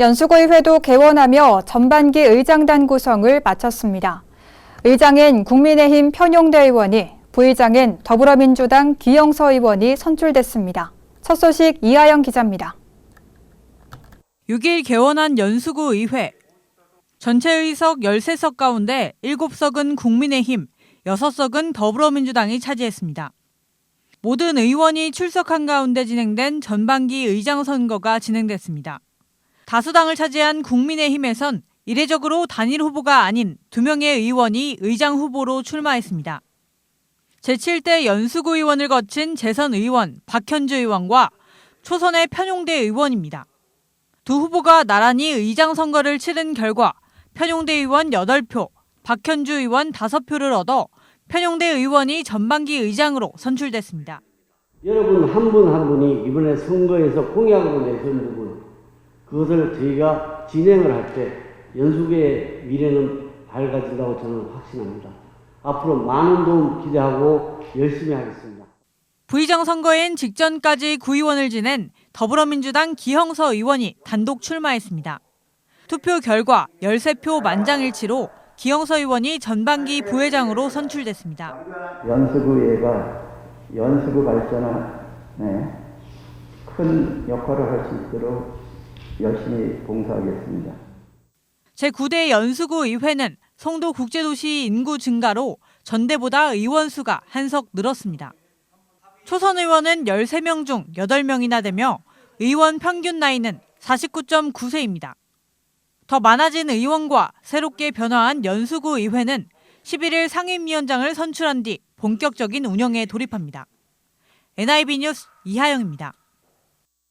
연수구의회도 개원하며 전반기 의장단 구성을 마쳤습니다. 의장엔 국민의힘 편용대 의원이, 부의장엔 더불어민주당 기영서 의원이 선출됐습니다. 첫 소식 이하영 기자입니다. 6일 개원한 연수구 의회. 전체 의석 13석 가운데 7석은 국민의힘, 6석은 더불어민주당이 차지했습니다. 모든 의원이 출석한 가운데 진행된 전반기 의장 선거가 진행됐습니다. 다수당을 차지한 국민의힘에선 이례적으로 단일 후보가 아닌 두 명의 의원이 의장 후보로 출마했습니다. 제7대 연수구 의원을 거친 재선 의원 박현주 의원과 초선의 편용대 의원입니다. 두 후보가 나란히 의장 선거를 치른 결과 편용대 의원 8표, 박현주 의원 5표를 얻어 편용대 의원이 전반기 의장으로 선출됐습니다. 여러분 한 분한 분이 이번에 선거에서 공약으로 내세운 부분 그것을 저희가 진행을 할 때 연수계의 미래는 밝아진다고 저는 확신합니다. 앞으로 많은 도움 기대하고 열심히 하겠습니다. 부의장 선거엔 직전까지 구의원을 지낸 더불어민주당 기형서 의원이 단독 출마했습니다. 투표 결과 13표 만장일치로 기형서 의원이 전반기 부회장으로 선출됐습니다. 연수구회가 연수구 발전에 큰 역할을 할 수 있도록 열심히 봉사하겠습니다. 제9대 연수구 의회는 송도 국제도시 인구 증가로 전대보다 의원 수가 한석 늘었습니다. 초선 의원은 13명 중 8명이나 되며 의원 평균 나이는 49.9세입니다. 더 많아진 의원과 새롭게 변화한 연수구 의회는 11일 상임위원장을 선출한 뒤 본격적인 운영에 돌입합니다. NIB 뉴스 이하영입니다.